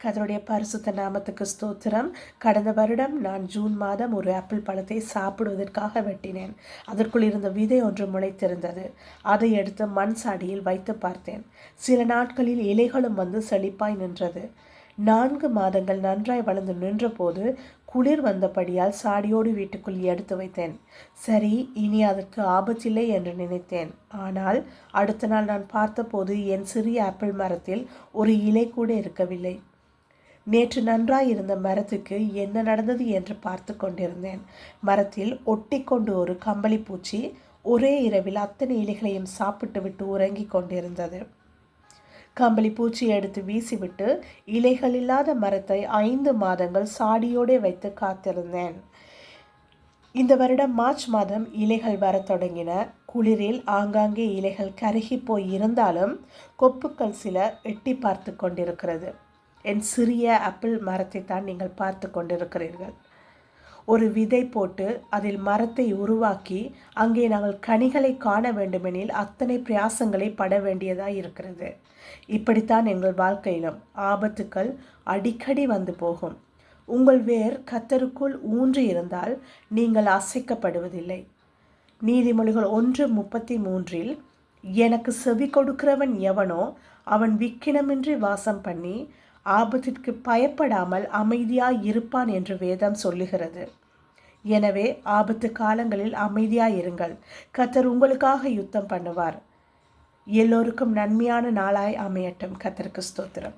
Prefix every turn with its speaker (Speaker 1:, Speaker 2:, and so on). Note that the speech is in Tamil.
Speaker 1: கதருடைய பரிசுத்த நாமத்துக்கு ஸ்தோத்திரம். கடந்த வருடம் நான் ஜூன் மாதம் ஒரு ஆப்பிள் பழத்தை சாப்பிடுவதற்காக வெட்டினேன். அதற்குள் இருந்த விதை ஒன்று முளைத்திருந்தது. அதை எடுத்து மண் சாடியில் வைத்து பார்த்தேன். சில நாட்களில் இலைகளும் வந்து செழிப்பாய் நின்றது. நான்கு மாதங்கள் நன்றாய் வளர்ந்து நின்றபோது குளிர் வந்தபடியால் சாடியோடு வீட்டுக்குள் எடுத்து வைத்தேன். சரி இனி அதற்கு ஆபத்தில்லை என்று நினைத்தேன். ஆனால் அடுத்த நாள் நான் பார்த்தபோது என் சிறிய ஆப்பிள் மரத்தில் ஒரு இலை கூட இருக்கவில்லை. நேற்று நன்றாயிருந்த மரத்துக்கு என்ன நடந்தது என்று பார்த்து கொண்டிருந்தேன். மரத்தில் ஒட்டி கொண்டு ஒரு கம்பளி பூச்சி ஒரே இரவில் அத்தனை இலைகளையும் சாப்பிட்டு விட்டு உறங்கிக் கொண்டிருந்தது. கம்பளி பூச்சியை எடுத்து வீசிவிட்டு இலைகள் இல்லாத மரத்தை ஐந்து மாதங்கள் சாடியோடே வைத்து காத்திருந்தேன். இந்த வருடம் மார்ச் மாதம் இலைகள் வரத் தொடங்கின. குளிரில் ஆங்காங்கே இலைகள் கருகி போய் இருந்தாலும் கொப்புக்கள் சில எட்டி பார்த்து கொண்டிருக்கிறது. என் சிறிய ஆப்பிள் மரத்தை தான் நீங்கள் பார்த்து கொண்டிருக்கிறீர்கள். ஒரு விதை போட்டு அதில் மரத்தை உருவாக்கி அங்கே நாங்கள் கனிகளை காண வேண்டுமெனில் அத்தனை பிரயாசங்களை பட வேண்டியதாக இருக்கிறது. இப்படித்தான் எங்கள் வாழ்க்கையிலும் ஆபத்துக்கள் அடிக்கடி வந்து போகும். உங்கள் வேர் கத்தருக்குள் ஊன்றி இருந்தால் நீங்கள் அசைக்கப்படுவதில்லை. நீதிமொழிகள் ஒன்று முப்பத்தி மூன்றில் எனக்கு செவி கொடுக்கிறவன் எவனோ அவன் விக்கினமின்றி வாசம் பண்ணி ஆபத்திற்கு பயப்படாமல் அமைதியாய் இருப்பான் என்று வேதம் சொல்லுகிறது. எனவே ஆபத்து காலங்களில் அமைதியாய் இருங்கள் கத்தர் உங்களுக்காக யுத்தம் பண்ணுவார். எல்லோருக்கும் நன்மையான நாளாய் அமையட்டும். கத்தருக்கு ஸ்தோத்திரம்.